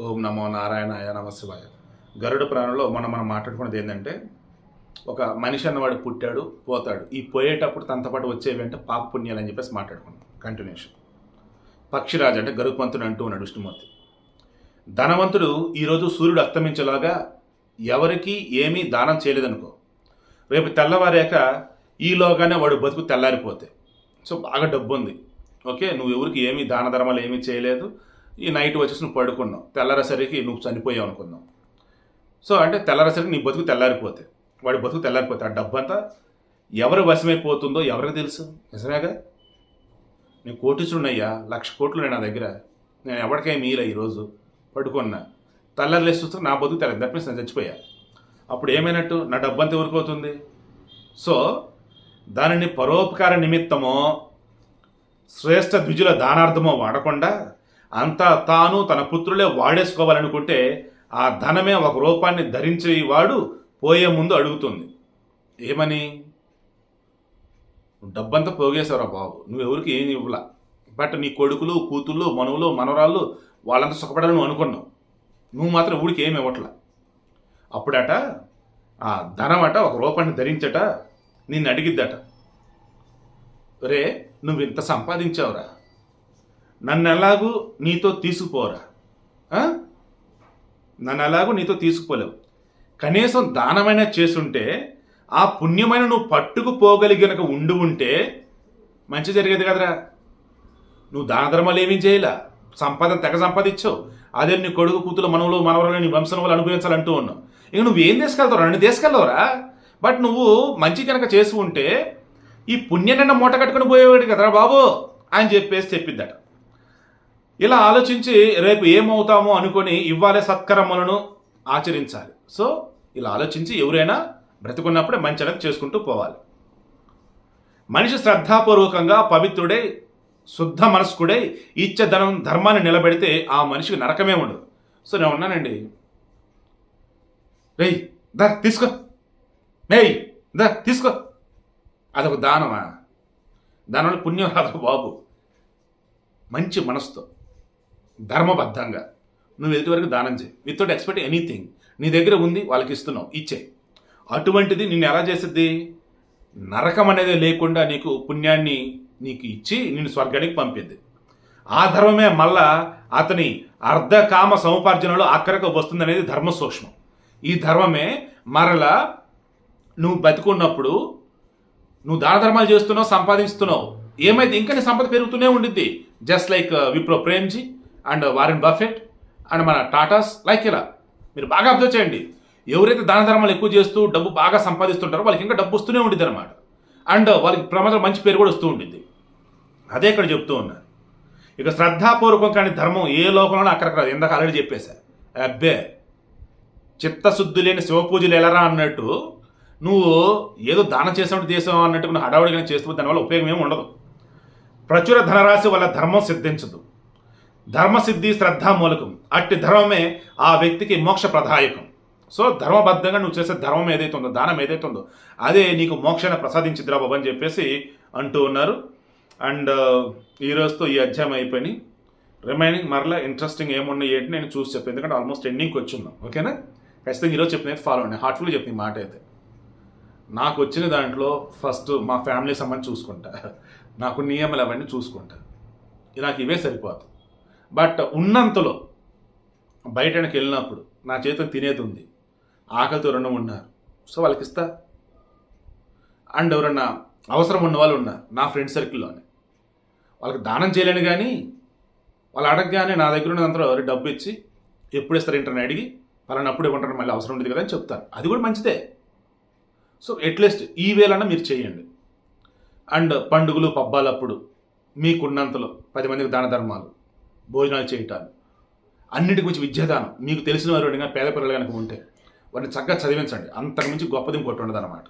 ఓం నమో నారాయణాయ నమశివాయ. గరుడ ప్రాణంలో మనం మనం మాట్లాడుకున్నది ఏంటంటే ఒక మనిషి అన్నవాడు పుట్టాడు పోతాడు. ఈ పోయేటప్పుడు తనతో పాటు వచ్చేవంటే పాప పుణ్యాలు అని చెప్పేసి మాట్లాడుకున్నాం. కంటిన్యూషన్ పక్షిరాజు అంటే గరుత్మంతుడు అంటూ ఉన్నాడు విష్ణుమూర్తి. ధనవంతుడు ఈరోజు సూర్యుడు అస్తమించేలాగా ఎవరికి ఏమీ దానం చేయలేదనుకో రేపు తెల్లవారాక ఈలోగానే వాడు బతుకు తెల్లారిపోతే. సో బాగా డబ్బు ఉంది ఓకే నువ్వు ఎవరికి ఏమీ దాన ధర్మాలు ఏమీ చేయలేదు. ఈ నైట్ వచ్చేసి నువ్వు పడుకున్నావు. తెల్లారేసరికి నువ్వు చనిపోయావు అనుకుందాం. సో అంటే తెల్లారేసరికి నీ బతుకు తెల్లారిపోతే. వాడి బతుకు తెల్లారిపోతే. ఆ డబ్బు అంతా ఎవరి వశమైపోతుందో ఎవరికి తెలుసు? నిజమేగా? నేను కోటీసుడున్నయ్యా లక్ష కోట్లు నేను నా దగ్గర. నేను ఎవరికై మీలా ఈరోజు. పడుకున్నా. తెల్లారులేసి చూస్తే నా బతుకు తెల్ల దట్ మీన్స్ నేను చచ్చిపోయా. అప్పుడు ఏమైనట్టు? నా డబ్బు అంతా ఎవరికి సో దానిని పరోపకార నిమిత్తమో శ్రేష్ఠ ద్విజుల దానార్థమో వాడకుండా అంతా తాను తన పుత్రులే వాడేసుకోవాలనుకుంటే ఆ ధనమే ఒక రూపాన్ని ధరించే వాడు పోయే ముందు అడుగుతుంది. ఏమని? డబ్బంతా పోగేశావురా బాబు. నువ్వు ఎవరికి ఏం ఇవ్వలా? బట్ నీ కొడుకులు కూతుళ్ళు మనువులు మనవరాళ్ళు వాళ్ళంతా సుఖపడాలని నువ్వు అనుకున్నావు. నువ్వు మాత్రం ఊడికి ఏమి ఇవ్వట్లా? అప్పుడట ఆ ధనం అట ఒక రూపాన్ని ధరించట నిన్ను అడిగిద్దట. రే నువ్వు ఇంత సంపాదించావురా. నన్ను ఎలాగూ నీతో తీసుకుపోరా? నన్ను ఎలాగూ నీతో తీసుకుపోలేవు. కనీసం దానమైనా చేసుంటే ఆ పుణ్యమైన నువ్వు పట్టుకుపోగలిగినక ఉండి ఉంటే మంచి జరిగేది కదరా. నువ్వు దాన ధర్మాలు ఏమీ చేయలే. సంపాదన తెగ సంపాదించావు. అదే నీ కొడుకు కూతురు మనవులు మనవరాలు నీ వంశం వాళ్ళు అనుభవించాలంటూ ఉన్నావు. ఇక నువ్వు ఏం తీసుకెళ్తావు రెండు తీసుకెళ్ళవరా బట్ నువ్వు మంచి కనుక చేసి ఉంటే ఈ పుణ్యనన్న మూట కట్టుకుని పోయేవాడు కదరా బాబు అని చెప్పేసి చెప్పిద్దట ఇలా ఆలోచించి రేపు ఏమవుతామో అనుకొని ఇవ్వాలి సత్కర్మలను ఆచరించాలి. సో ఇలా ఆలోచించి ఎవరైనా బ్రతుకున్నప్పుడే మంచి చేసుకుంటూ పోవాలి. మనిషి శ్రద్ధాపూర్వకంగా పవిత్రుడై శుద్ధ మనస్కుడై ఇచ్చే ధనం ధర్మాన్ని నిలబెడితే ఆ మనిషికి నరకమే ఉండదు. సో నేను ఉన్నానండి. రేయ్ దా తీసుకో. మేయ్ దా తీసుకో. అదొక దానమా? దానివల్ల పుణ్యం రాదు బాబు. మంచి మనసుతో. ధర్మబద్ధంగా. నువ్వు ఎదుటి వరకు దానం చేయి. వితౌట్ ఎక్స్పెక్ట్ ఎనీథింగ్ నీ దగ్గర ఉంది వాళ్ళకి ఇస్తున్నావు ఇచ్చే. అటువంటిది నిన్ను ఎలా చేసిద్ది? నరకం అనేది లేకుండా నీకు పుణ్యాన్ని నీకు ఇచ్చి నిన్ను స్వర్గానికి పంపిద్ది. ఆ ధర్మమే మళ్ళా అతని అర్ధకామ సముపార్జనలో అక్కడికి వస్తుంది అనేది ధర్మ సూక్ష్మం ఈ ధర్మమే మరలా నువ్వు బతికున్నప్పుడు నువ్వు దాన ధర్మాలు చేస్తున్నావు సంపాదిస్తున్నావు. ఏమైతే ఇంకా నీ సంపద పెరుగుతూనే ఉండిద్ది. Just like Wipro Premji and Warren Buffett and మన టాటాస్ లైక్ ఇలా. మీరు బాగా అబ్జర్వ్ చేయండి. ఎవరైతే దాన ధర్మాలు ఎక్కువ చేస్తూ డబ్బు బాగా సంపాదిస్తుంటారో వాళ్ళకి ఇంకా డబ్బు వస్తూనే ఉండిద్ది అనమాట అండ్ వాళ్ళకి ప్రమాదం మంచి పేరు కూడా వస్తూ ఉంటుంది అదే ఇక్కడ చెప్తూ ఉన్నారు ఇక శ్రద్ధాపూర్వకం కానీ ధర్మం ఏ లోకంలోనూ అక్కడక్కడ ఇందాక ఆల్రెడీ చెప్పేశా. అబ్బే చిత్తశుద్ధి లేని శివపూజలు ఎలారా అన్నట్టు నువ్వు ఏదో దానం చేసావు దేశం అన్నట్టు నువ్వు హడావుడిగా చేస్తూ దానివల్ల ఉపయోగం ఏమి ఉండదు. ప్రచుర ధనరాశి వల్ల ధర్మం సిద్ధించదు. ధర్మసిద్ధి శ్రద్ధా మూలకం. అట్టి ధర్మమే ఆ వ్యక్తికి మోక్ష ప్రదాయకం సో ధర్మబద్ధంగా నువ్వు చేసే ధర్మం ఏదైతే ఉందో దానం ఏదైతే ఉందో అదే నీకు మోక్షాన్ని ప్రసాదించిద్దిరా బాబు అని చెప్పేసి అంటూ ఉన్నారు. అండ్ ఈరోజుతో ఈ అధ్యాయం అయిపోయి రిమైనింగ్ మరలా ఇంట్రెస్టింగ్ ఏమున్నాయి ఏంటి నేను చూసి చెప్పాను ఎందుకంటే ఆల్మోస్ట్ ఎండింగ్కి వచ్చి ఓకేనా ఖచ్చితంగా ఈరోజు చెప్పినది ఫాలో అండి హార్ట్ఫుల్గా చెప్పిన మాట అయితే. నాకు వచ్చిన దాంట్లో ఫస్ట్ మా ఫ్యామిలీ సంబంధించి చూసుకుంటా. నాకు నియమాలు అవన్నీ చూసుకుంటా. నాకు ఇవే సరిపోతాయి. బట్ ఉన్నంతలో బయటకి వెళ్ళినప్పుడు నా చేతిలో తినేది ఉంది. ఆకలితో రెండు ఉన్నారు. సో వాళ్ళకి ఇస్తా. అండ్ ఎవరన్నా అవసరం ఉన్న వాళ్ళు ఉన్నారు. నా ఫ్రెండ్ సర్కిల్లోనే. వాళ్ళకి దానం చేయలేను కానీ వాళ్ళు అడగగానే నా దగ్గర ఉన్నదంతా ఎవరు డబ్బు ఇచ్చి ఎప్పుడు ఇస్తారు ఏంటని అడిగి పలానా అప్పుడు ఇవ్వంటారు మళ్ళీ అవసరం ఉండదు కదా అని చెప్తారు. అది కూడా మంచిదే. సో అట్లీస్ట్ ఈ వేలన్నా మీరు చేయండి. అండ్ పండుగలు పబ్బాలప్పుడు మీకున్నంతలో పది మందికి దాన ధర్మాలు. భోజనాలు చేయటాలు అన్నిటి గురించి విద్యాదానం. మీకు తెలిసిన వారు పేద పిల్లలు కనుక ఉంటే వారిని చక్కగా చదివించండి. అంతకు మించి గొప్పది ఇంకోటి ఉండదు అనమాట